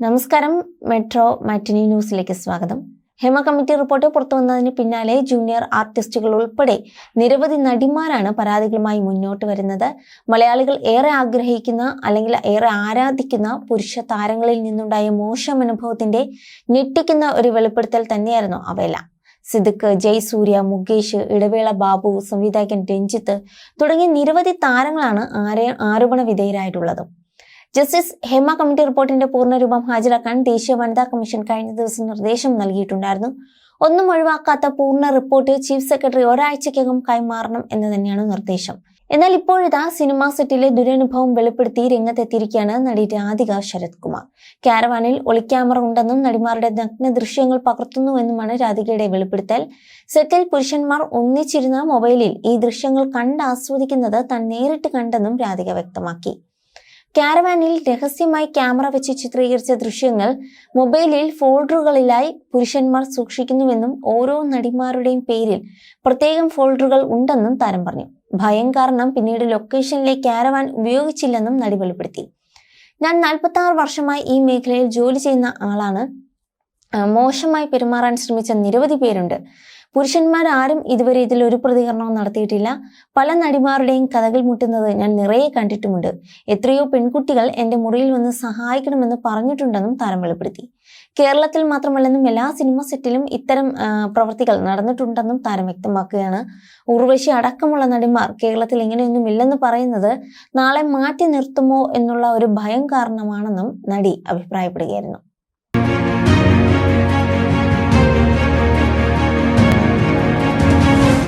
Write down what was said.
നമസ്കാരം. മെട്രോ മാറ്റിനി ന്യൂസിലേക്ക് സ്വാഗതം. ഹേമ കമ്മിറ്റി റിപ്പോർട്ട് പുറത്തു വന്നതിന് പിന്നാലെ ജൂനിയർ ആർട്ടിസ്റ്റുകൾ ഉൾപ്പെടെ നിരവധി നടിമാരാണ് പരാതികളുമായി മുന്നോട്ട് വരുന്നത്. മലയാളികൾ ഏറെ ആഗ്രഹിക്കുന്ന അല്ലെങ്കിൽ ഏറെ ആരാധിക്കുന്ന പുരുഷ താരങ്ങളിൽ നിന്നുണ്ടായ മോശം അനുഭവത്തിന്റെ ഞെട്ടിക്കുന്ന ഒരു വെളിപ്പെടുത്തൽ തന്നെയായിരുന്നു അവയെല്ലാം. സിദ്ദിഖ് ജയ്സൂര്യ മുകേഷ് ഇടവേള ബാബു സംവിധായകൻ രഞ്ജിത്ത് തുടങ്ങിയ നിരവധി താരങ്ങളാണ് ആരെ ആരോപണ വിധേയരായിട്ടുള്ളത്. ജസ്റ്റിസ് ഹേമ കമ്മിറ്റി റിപ്പോർട്ടിന്റെ പൂർണരൂപം ഹാജരാക്കാൻ ദേശീയ വനിതാ കമ്മീഷൻ കഴിഞ്ഞ ദിവസം നിർദ്ദേശം നൽകിയിട്ടുണ്ടായിരുന്നു. ഒന്നും ഒഴിവാക്കാത്ത പൂർണ റിപ്പോർട്ട് ചീഫ് സെക്രട്ടറി ഒരാഴ്ചക്കകം കൈമാറണം എന്ന് തന്നെയാണ് നിർദ്ദേശം. എന്നാൽ ഇപ്പോഴിതാ സിനിമാ സെറ്റിലെ ദുരനുഭവം വെളിപ്പെടുത്തി രംഗത്തെത്തിയിരിക്കുകയാണ് നടി രാധിക ശരത് കുമാർ കാരവാനിൽ ഒളിക്യാമറ ഉണ്ടെന്നും നടിമാരുടെ നഗ്ന ദൃശ്യങ്ങൾ പകർത്തുന്നുവെന്നുമാണ് രാധികയുടെ വെളിപ്പെടുത്തൽ. സെറ്റിൽ പുരുഷന്മാർ ഒന്നിച്ചിരുന്ന മൊബൈലിൽ ഈ ദൃശ്യങ്ങൾ കണ്ട് ആസ്വദിക്കുന്നത് താൻ നേരിട്ട് കണ്ടെന്നും രാധിക വ്യക്തമാക്കി. കാരവാനിൽ രഹസ്യമായി ക്യാമറ വെച്ച് ചിത്രീകരിച്ച ദൃശ്യങ്ങൾ മൊബൈലിൽ ഫോൾഡറുകളിലായി പുരുഷന്മാർ സൂക്ഷിക്കുന്നുവെന്നും ഓരോ നടിമാരുടെയും പേരിൽ പ്രത്യേകം ഫോൾഡറുകൾ ഉണ്ടെന്നും താരം പറഞ്ഞു. ഭയം കാരണം പിന്നീട് ലൊക്കേഷനിലെ കാരവാൻ ഉപയോഗിച്ചില്ലെന്നും നടി വെളിപ്പെടുത്തി. ഞാൻ നാൽപ്പത്തി ആറ് വർഷമായി ഈ മേഖലയിൽ ജോലി ചെയ്യുന്ന ആളാണ്. മോശമായി പെരുമാറാൻ ശ്രമിച്ച നിരവധി പേരുണ്ട്. പുരുഷന്മാരാരും ഇതുവരെ ഇതിൽ ഒരു പ്രതികരണവും നടത്തിയിട്ടില്ല. പല നടിമാരുടെയും കഥകൾ മുട്ടുന്നത് ഞാൻ നിറയെ കണ്ടിട്ടുമുണ്ട്. എത്രയോ പെൺകുട്ടികൾ എന്റെ മുറിയിൽ വന്ന് സഹായിക്കണമെന്ന് പറഞ്ഞിട്ടുണ്ടെന്നും താരം വെളിപ്പെടുത്തി. കേരളത്തിൽ മാത്രമല്ലെന്നും എല്ലാ സിനിമ സെറ്റിലും ഇത്തരം പ്രവൃത്തികൾ നടന്നിട്ടുണ്ടെന്നും താരം വ്യക്തമാക്കുകയാണ്. ഉർവശി അടക്കമുള്ള നടിമാർ കേരളത്തിൽ ഇങ്ങനെയൊന്നും ഇല്ലെന്ന് പറയുന്നത് നാളെ മാറ്റി നിർത്തുമോ എന്നുള്ള ഒരു ഭയം കാരണമാണെന്നും നടി അഭിപ്രായപ്പെടുകയായിരുന്നു.